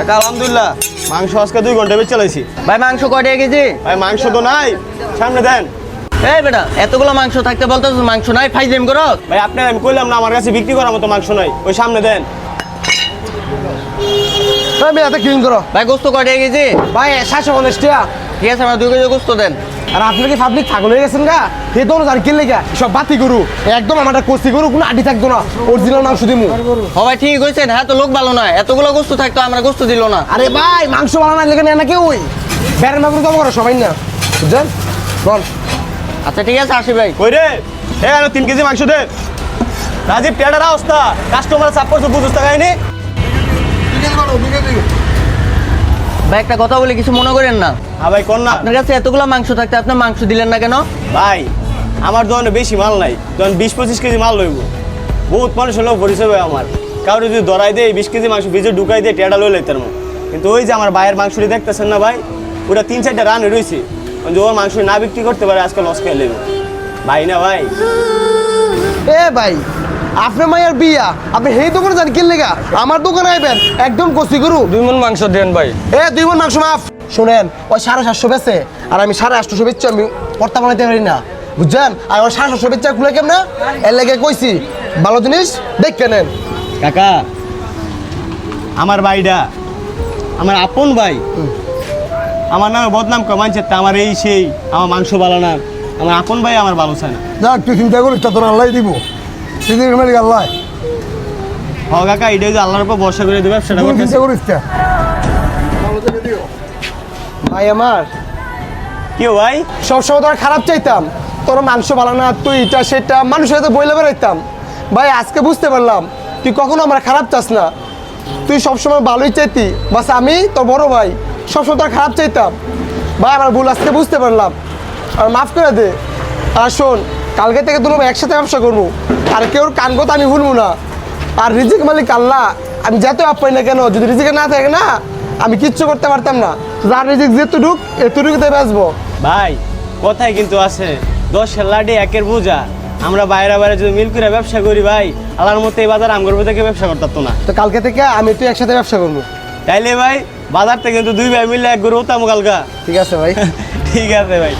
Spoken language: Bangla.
কাকা আলহামদুলিল্লাহ। মাংস আজকে দুই ঘণ্টা বেঁচে চালাইছি। ভাই মাংস কটে কেজি? ভাই মাংস তো নাই। সামনে দেন। এই বেটা এতগুলো মাংস থাকতে বলতো মাংস নাই ফাইজেম করো। ভাই আপনার আমি কইলাম না আমার কাছে বিক্রি করার মতো মাংস নাই। ওই সামনে দেন। ভাই বেটা ক্লিন করো। ভাই গোস্ত কয়টা কেজি? ভাই সাতশো পঞ্চাশ টাকা। ঠিক আছে আমার দুই কেজি গোস্ত দেন। আর আপনি কি পাবলিক ছাগল হয়ে গেছেন গা? হে তো জানি কিনলে গা সব বাতি গরু। একদম আমার কষি গরু কোনো আডি থাকতো না। অরিজিনাল মাংস দিমু। ও ভাই ঠিক হয়েছেন হ্যাঁ তো লোক ভালো নয়। এতগুলো গোস্ত থাকতো আমরা গোস্ত দিল না। আরে ভাই মাংস বানানো লেগে নেয় না কেউ মাংস কম করো সবাই না। বুঝছেন? বল। আচ্ছা ঠিক আছে আসি ভাই। কই রে? এ আরও তিন কেজি মাংস দে। রাজীব টেডার অবস্থা। কাস্টমার সাপোর্ট বুঝতে টাকাইনি ভাই একটা কথা বলে কিছু মনে করেন না? হ্যাঁ ভাই কোন না? আপনার কাছে এতগুলো মাংস থাকতে আপনি মাংস দিলেন না কেন? ভাই আমার দোকানে বেশি মাল নাই। তখন বিশ পঁচিশ কেজি মাল লইব। বহুত মানুষ হলেও পরিচয় হয় আমার। কারও যদি ধরাই দেয় বিশ কেজি মাংস ভিজে ঢুকাই দিয়ে টেডা লই লাইতার কিন্তু ওই যে আমার ভাইয়ের মাংসটি দেখতেছেন না ভাই ওটা তিন চারটা রান রয়েছে ওর মাংস না বিক্রি করতে পারে আজকে লস খেয়ে নেবে ভাই না ভাই? এ ভাই আপনার মায়ের বিয়া আপনি সেই দোকানে জানি কিনলে গা? আমার দোকানে আইবেন একদম কষি গরু। দুই মন মাংস দেন ভাই। এ দুই মন মাংস মাফ। শুনেন ওই সাড়ে সাতশো বেচে আর আমি সাড়ে আটশো বেচছি আমি পর্তা বানাইতে পারি না। বুঝছেন? আর ওই সাড়ে সাতশো বেচা খুলে কেমন? এর লেগে কইছি ভালো জিনিস দেখে নেন। কাকা আমার ভাইটা আমার আপন ভাই আমার নামে বদনাম কমাইছে তা আমার এই সেই আমার মাংস ভালো না। আমার আপন ভাই আমার ভালো চায় না। যাক তুই চিন্তা করিস তা তোর আল্লাহ দিব। সিদ্দিক মালিক আল্লাহ। হ কাকা এটা যে আল্লাহর উপর ভরসা করে দেবে করতেছে চিন্তা করিস তা ভাই আমার। কি ভাই? সবসময় খারাপ চাইতাম। তোর মাংস ভালো না তুই এটা সেটা মানুষের সাথে বইলে বেড়াইতাম। ভাই আজকে বুঝতে পারলাম তুই কখনো আমার খারাপ চাস না। তুই সবসময় ভালোই চাইতি। বাস আমি তোর বড় ভাই সবসময় তোর খারাপ চাইতাম। ভাই আমার ভুল আজকে বুঝতে পারলাম। আর মাফ করে দে। আর শোন কালকে থেকে তোর একসাথে ব্যবসা করব। আর কেউ কান কথা আমি ভুলবো না। আর রিজিক মালিক আল্লাহ আমি যত পাই না কেন যদি রিজিকে না থাকে না আমি কিচ্ছু করতে পারতাম না। যার রিজিক যেটুক এতটুকুতে বেচবো। ভাই কথাই কিন্তু আছে দশ লাডি একের বোঝা। আমরা বাইরে বাইরে যদি মিল করে ব্যবসা করি ভাই আল্লাহর মতো এই বাজার আমগর থেকে ব্যবসা করতাম না। তো কালকে থেকে আমি তুই একসাথে ব্যবসা করব। তাইলে ভাই বাজার থেকে কিন্তু দুই ভাই মিলে এক গরু হতাম কালকা। ঠিক আছে ভাই। ঠিক আছে ভাই।